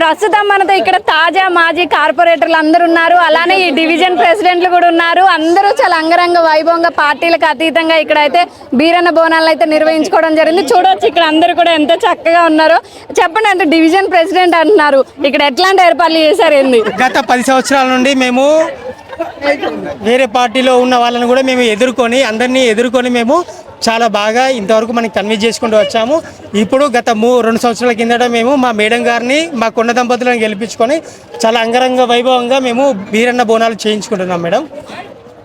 ప్రస్తుతం మనతో ఇక్కడ తాజా మాజీ కార్పొరేటర్లు అందరూ ఉన్నారు. అలానే ఈ డివిజన్ ప్రెసిడెంట్లు కూడా ఉన్నారు. అందరూ చాలా అంగరంగ వైభవంగా పార్టీలకు అతీతంగా ఇక్కడ అయితే బీరన్న బోనాలు అయితే నిర్వహించుకోవడం జరిగింది. చూడవచ్చు ఇక్కడ అందరూ కూడా ఎంత చక్కగా ఉన్నారో. చెప్పండి అంటే డివిజన్ ప్రెసిడెంట్ అంటున్నారు. ఇక్కడ ఎట్లాంటి ఏర్పాట్లు చేశారు ఏంది? గత పది సంవత్సరాల నుండి మేము వేరే పార్టీలో ఉన్న వాళ్ళని కూడా మేము ఎదుర్కొని అందరినీ ఎదుర్కొని మేము చాలా బాగా ఇంతవరకు మనం కన్విన్స్ చేసుకుంటూ వచ్చాము. ఇప్పుడు గత మూ రెండు సంవత్సరాల కిందట మేము మా మేడం గారిని మా కొండ దంపతులను గెలిపించుకొని చాలా అంగరంగ వైభవంగా మేము బీరన్న బోనాలు చేయించుకుంటున్నాం మేడం.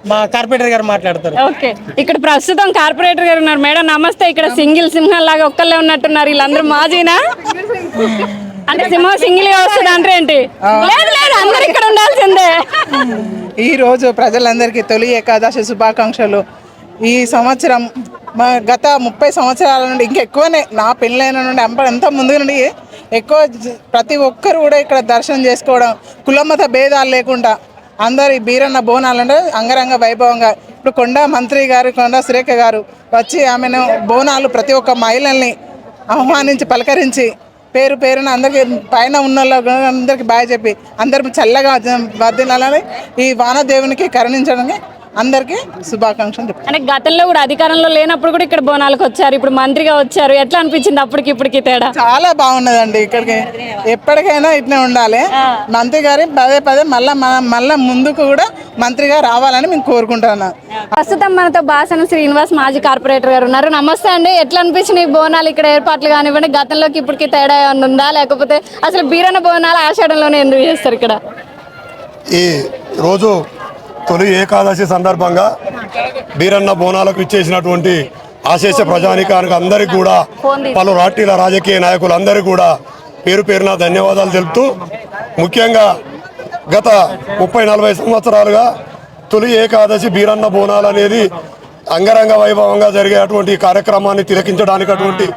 మా కార్పొరేటర్ గారు మాట్లాడతారు. ఓకే. ఇక్కడ ప్రస్తుతం కార్పొరేటర్ గారు ఉన్నారు. మేడం నమస్తే. ఇక్కడ సింగిల్ సింహం లాగా ఒక్కళ్ళే ఉన్నట్టున్నారు వీళ్ళందరూ మాజీనా? అంటే సింహం సింగిల్గా వస్తుంది అంటే ఏంటి? లేదు లేదు. అందరు ఇక్కడ ఉండాల్సిందే. ఈ రోజు ప్రజలందరికీ తొలి ఏకాదశి శుభాకాంక్షలు. ఈ సంవత్సరం మా గత ముప్పై సంవత్సరాల నుండి ఇంకెక్కువనే నా పెళ్ళైన నుండి అంప ఎంత ముందు నుండి ఎక్కువ ప్రతి ఒక్కరు కూడా ఇక్కడ దర్శనం చేసుకోవడం కులమత భేదాలు లేకుండా అందరు ఈ బీరన్న బోనాలంటే అంగరంగ వైభవంగా. ఇప్పుడు కొండ మంత్రి గారు కొండ సురేఖ గారు వచ్చి ఆమెను బోనాలు ప్రతి ఒక్క మహిళల్ని ఆహ్వానించి పలకరించి పేరు పేరున అందరికి పైన ఉన్న అందరికీ బాగా చెప్పి అందరు చల్లగా వర్దినాలని ఈ వానదేవునికి కరుణించడానికి అందరికీ శుభాకాంక్షలు చెప్తాను. అంటే గతంలో కూడా అధికారంలో లేనప్పుడు కూడా ఇక్కడ బోనాలకు వచ్చారు ఇప్పుడు మంత్రిగా వచ్చారు. ఎట్లా అనిపించింది అప్పటికి ఇప్పటికి తేడా? చాలా బాగున్నదండి ఇక్కడికి. ఎప్పటికైనా ఇట్నే ఉండాలి. మంత్రి గారి పదే పదే మళ్ళా మళ్ళా ముందుకు కూడా మంత్రిగా రావాలని మేము కోరుకుంటున్నాం. ప్రస్తుతం మనతో బాసన శ్రీనివాస్ మాజీ కార్పొరేటర్ గారు ఉన్నారు. నమస్తే అండి. ఎట్లా అనిపించింది ఈ బోనాలు ఇక్కడ ఏర్పాట్లు కానివ్వండి? గతంలోకి ఇప్పటికి తేడా ఏమన్నా ఉందా? లేకపోతే అసలు బీరన్న బోనాలు ఆషాఢంలోనే ఎందుకు చేస్తారు ఇక్కడ? ఈ రోజు తొలి ఏకాదశి సందర్భంగా బీరన్న బోనాలకు ఇచ్చేసినటువంటి ఆశేష ప్రజానికానికి అందరికీ కూడా పలు రాటీల రాజకీయ నాయకులందరికీ కూడా పేరు పేరున ధన్యవాదాలు తెలుపుతూ ముఖ్యంగా గత ముప్పై నలభై సంవత్సరాలుగా తొలి ఏకాదశి బీరన్న బోనాలు అనేది అంగరంగ వైభవంగా జరిగేటువంటి కార్యక్రమాన్ని తిలకించడానికి అటువంటి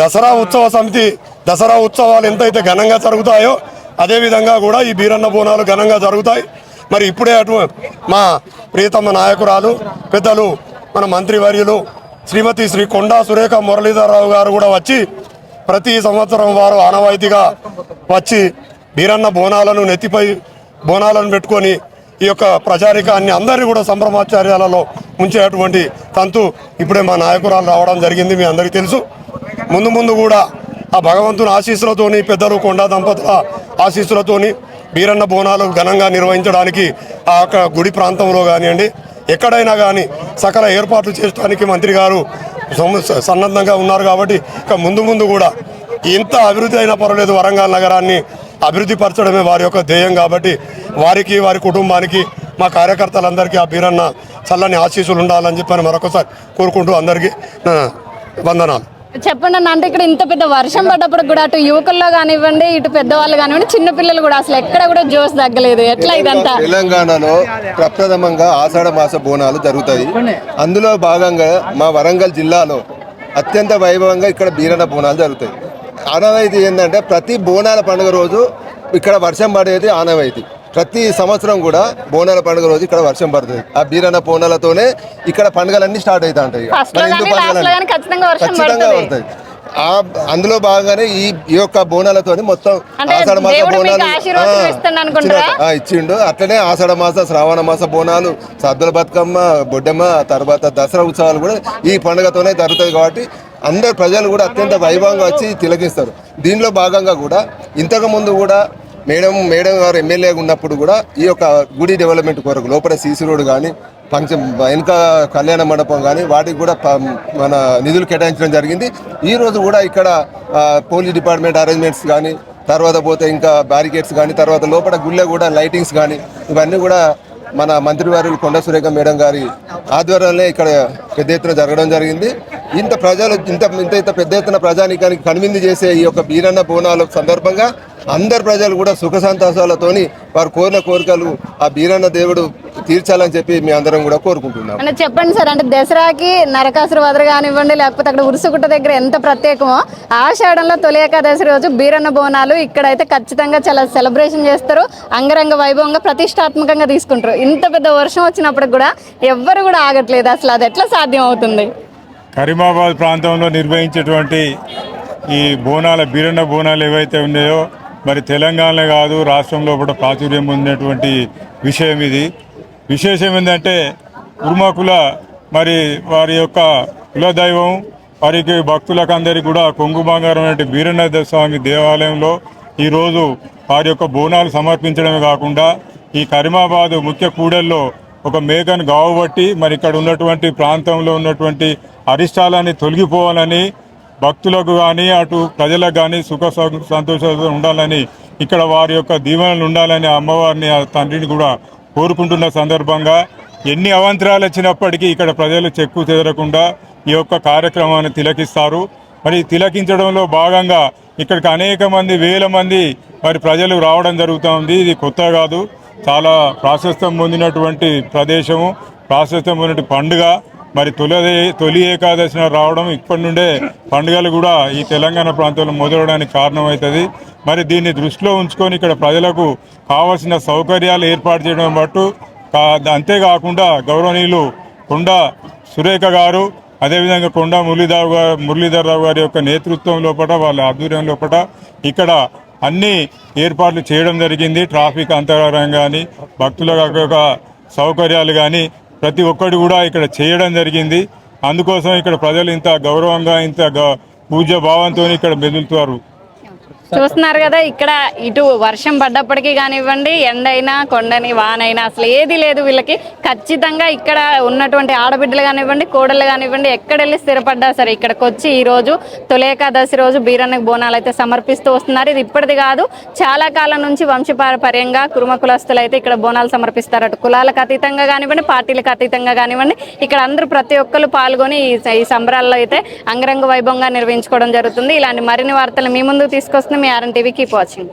దసరా ఉత్సవ సమితి దసరా ఉత్సవాలు ఎంతైతే ఘనంగా జరుగుతాయో అదేవిధంగా కూడా ఈ బీరన్న బోనాలు ఘనంగా జరుగుతాయి. మరి ఇప్పుడే అటు మా ప్రియతమ నాయకురాలు పెద్దలు మన మంత్రివర్యులు శ్రీమతి శ్రీ కొండా సురేఖ మురళీధరరావు గారు కూడా వచ్చి ప్రతి సంవత్సరం వారు ఆనవాయితీగా వచ్చి బీరన్న బోనాలను నెత్తిపై బోనాలను పెట్టుకొని ఈ యొక్క ప్రజానికాన్ని అందరినీ కూడా సంభ్రమాచార్యాలలో ఉంచేటువంటి తంతు ఇప్పుడే మా నాయకురాలు రావడం జరిగింది మీ అందరికీ తెలుసు. ముందు ముందు కూడా ఆ భగవంతుని ఆశీస్సులతోని పెద్దలు కొండా దంపతుల ఆశీస్సులతోని బీరన్న బోనాలు ఘనంగా నిర్వహించడానికి ఆ యొక్క గుడి ప్రాంతంలో కానివ్వండి ఎక్కడైనా కానీ సకల ఏర్పాట్లు చేయడానికి మంత్రి గారు సన్నద్ధంగా ఉన్నారు కాబట్టి ఇక ముందు ముందు కూడా ఎంత అభివృద్ధి అయినా పర్వాలేదు వరంగల్ నగరాన్ని అభివృద్ధి పరచడమే వారి యొక్క ధ్యేయం కాబట్టి వారికి వారి కుటుంబానికి మా కార్యకర్తలందరికీ ఆ బీరన్న చల్లని ఆశీస్సులు ఉండాలని చెప్పని మరొకసారి కోరుకుంటూ అందరికీ వందనాలు. చెప్పండి అన్న అంటే ఇక్కడ ఇంత పెద్ద వర్షం పడ్డప్పుడు కూడా అటు యువకుల్లో కానివ్వండి ఇటు పెద్దవాళ్ళు కానివ్వండి చిన్న పిల్లలు కూడా అసలు ఎక్కడ కూడా జోస్ తగ్గలేదు. ఎట్లా ఇదంతా? తెలంగాణలో ప్రప్రథమంగా ఆషాఢ మాస బోనాలు జరుగుతాయి. అందులో భాగంగా మా వరంగల్ జిల్లాలో అత్యంత వైభవంగా ఇక్కడ బీరన బోనాలు జరుగుతాయి. ఆనవాయితీ ఏంటంటే ప్రతి బోనాల పండుగ రోజు ఇక్కడ వర్షం పడేది ఆనవాయితీ. ప్రతి సంవత్సరం కూడా బోనాల పండుగ రోజు ఇక్కడ వర్షం పడుతుంది. ఆ బీరన బోనాలతోనే ఇక్కడ పండుగలన్నీ స్టార్ట్ అవుతా ఉంటాయి ఖచ్చితంగా పడుతుంది. ఆ అందులో భాగంగానే ఈ ఈ యొక్క బోనాలతోని మొత్తం ఆషాఢ మాస బోనాలు ఇచ్చిండు అట్లనే ఆషాఢ మాస శ్రావణ మాస బోనాలు సద్దుల బతుకమ్మ బొడ్డమ్మ తర్వాత దసరా ఉత్సవాలు కూడా ఈ పండుగతోనే జరుగుతుంది కాబట్టి అందరు ప్రజలు కూడా అత్యంత వైభవంగా వచ్చి తిలకిస్తారు. దీనిలో భాగంగా కూడా ఇంతకు ముందు కూడా మేడం మేడం గారు ఎమ్మెల్యేగా ఉన్నప్పుడు కూడా ఈ యొక్క గుడి డెవలప్మెంట్ కొరకు లోపల సీసీ రోడ్ కానీ ఫంక్షన్ వెనుక కళ్యాణ మండపం కానీ వాటికి కూడా మన నిధులు కేటాయించడం జరిగింది. ఈ రోజు కూడా ఇక్కడ పోలీస్ డిపార్ట్మెంట్ అరేంజ్మెంట్స్ కానీ తర్వాత పోతే ఇంకా బ్యారికేడ్స్ కానీ తర్వాత లోపల గుళ్ళ కూడా లైటింగ్స్ కానీ ఇవన్నీ కూడా మన మంత్రివారులు కొండ సురేఖ మేడం గారి ఆధ్వర్యంలో ఇక్కడ పెద్ద ఎత్తున జరగడం జరిగింది. ఇంత ప్రజలు ఇంత ఇంత ఇంత పెద్ద ఎత్తున ప్రజానికానికి కనువిందు చేసే ఈ యొక్క బీరన్న బోనాల సందర్భంగా అందరు ప్రజలు కూడా సుఖ సంతోషాలతోని వారు కోరిన కోరికలు ఆ బీరన్న దేవుడు తీర్చాలని చెప్పి మీ అందరం కూడా కోరుకుంటున్నాం. అంటే చెప్పండి సార్ అంటే దసరాకి నరకాసుర వదర కానివ్వండి లేకపోతే అక్కడ ఉరుసుగుట్ట దగ్గర ఎంత ప్రత్యేకమో ఆషాఢంలో తొలి ఏకాదశి రోజు బీరన్న బోనాలు ఇక్కడైతే ఖచ్చితంగా చాలా సెలబ్రేషన్ చేస్తారు. అంగరంగ వైభవంగా ప్రతిష్టాత్మకంగా తీసుకుంటారు. ఇంత పెద్ద వర్షం వచ్చినప్పుడు కూడా ఎవ్వరు కూడా ఆగట్లేదు. అసలు అది ఎట్లా సాధ్యం అవుతుంది? కరీమాబాద్ ప్రాంతంలో నిర్వహించేటువంటి ఈ బోనాల బీరన్న బోనాలు ఏవైతే ఉన్నాయో మరి తెలంగాణలో కాదు రాష్ట్రంలో కూడా ప్రాచుర్యం పొందినటువంటి విషయం ఇది. విశేషం ఏంటంటే కుర్మకుల మరి వారి యొక్క కులదైవం వారికి భక్తులకు అందరికీ కూడా కొంగు బంగారం వంటి వీరనాథ స్వామి దేవాలయంలో ఈరోజు వారి యొక్క బోనాలు సమర్పించడమే కాకుండా ఈ కరీమాబాద్ ముఖ్య కూడల్లో ఒక మేకను గావబట్టి మరి ఇక్కడ ఉన్నటువంటి ప్రాంతంలో ఉన్నటువంటి అరిష్టాలని తొలగిపోవాలని భక్తులకు కానీ అటు ప్రజలకు కానీ సుఖ సంతోషాలు ఉండాలని ఇక్కడ వారి యొక్క దీవెనలు ఉండాలని అమ్మవారిని ఆ తండ్రిని కూడా కోరుకుంటున్న సందర్భంగా ఎన్ని అవాంతరాలు వచ్చినప్పటికీ ఇక్కడ ప్రజలు చెక్కు చెదరకుండా ఈ యొక్క కార్యక్రమాన్ని తిలకిస్తారు. మరి తిలకించడంలో భాగంగా ఇక్కడికి అనేక మంది వేల మంది మరి ప్రజలు రావడం జరుగుతూ ఉంది. ఇది కొత్త కాదు. చాలా ప్రాశస్త్యం పొందినటువంటి ప్రదేశము. ప్రాశస్త్యం పొందిన పండుగ. మరి తొలి తొలి ఏకాదశిన రావడం ఇప్పటి నుండే పండుగలు కూడా ఈ తెలంగాణ ప్రాంతంలో మొదలవడానికి కారణమవుతుంది. మరి దీన్ని దృష్టిలో ఉంచుకొని ఇక్కడ ప్రజలకు కావాల్సిన సౌకర్యాలు ఏర్పాటు చేయడం బట్టు అంతేకాకుండా గౌరవనీయులు కొండ సురేఖ గారు అదేవిధంగా కొండ మురళీధర్ గారు మురళీధర్రావు గారి యొక్క నేతృత్వం లోపల వాళ్ళ ఆధ్వర్యం లోపల ఇక్కడ అన్ని ఏర్పాట్లు చేయడం జరిగింది. ట్రాఫిక్ అంతరారం కానీ భక్తుల సౌకర్యాలు కానీ ప్రతి ఒక్కటి కూడా ఇక్కడ చేయడం జరిగింది. అందుకోసం ఇక్కడ ప్రజలు ఇంత గౌరవంగా ఇంత గ- పూజ్య భావంతో ఇక్కడ మెదులుతారు చూస్తున్నారు కదా ఇక్కడ ఇటు వర్షం పడ్డప్పటికీ కానివ్వండి ఎండైనా కొండని వానైనా అసలు ఏది లేదు వీళ్ళకి. ఖచ్చితంగా ఇక్కడ ఉన్నటువంటి ఆడబిడ్డలు కానివ్వండి కోడలు కానివ్వండి ఎక్కడెళ్ళి స్థిరపడ్డా సరే ఇక్కడికి వచ్చి ఈ రోజు రోజు బీరన్నకు బోనాలు అయితే సమర్పిస్తూ వస్తున్నారు. ఇది ఇప్పటిది కాదు చాలా కాలం నుంచి వంశపారపర్యంగా కురుమ కులస్తులు అయితే ఇక్కడ బోనాలు సమర్పిస్తారు అటు కులాలకు అతీతంగా కానివ్వండి పార్టీలకు అతీతంగా కానివ్వండి ఇక్కడ అందరూ ప్రతి ఒక్కరు పాల్గొని ఈ సంబరాల్లో అయితే అంగరంగ వైభవంగా నిర్వహించుకోవడం జరుగుతుంది. ఇలాంటి మరిన్ని వార్తలు మీ ముందు తీసుకొస్తున్నారు మీ ఆర్ఎన్ టీవీ కీప్ వాచింగ్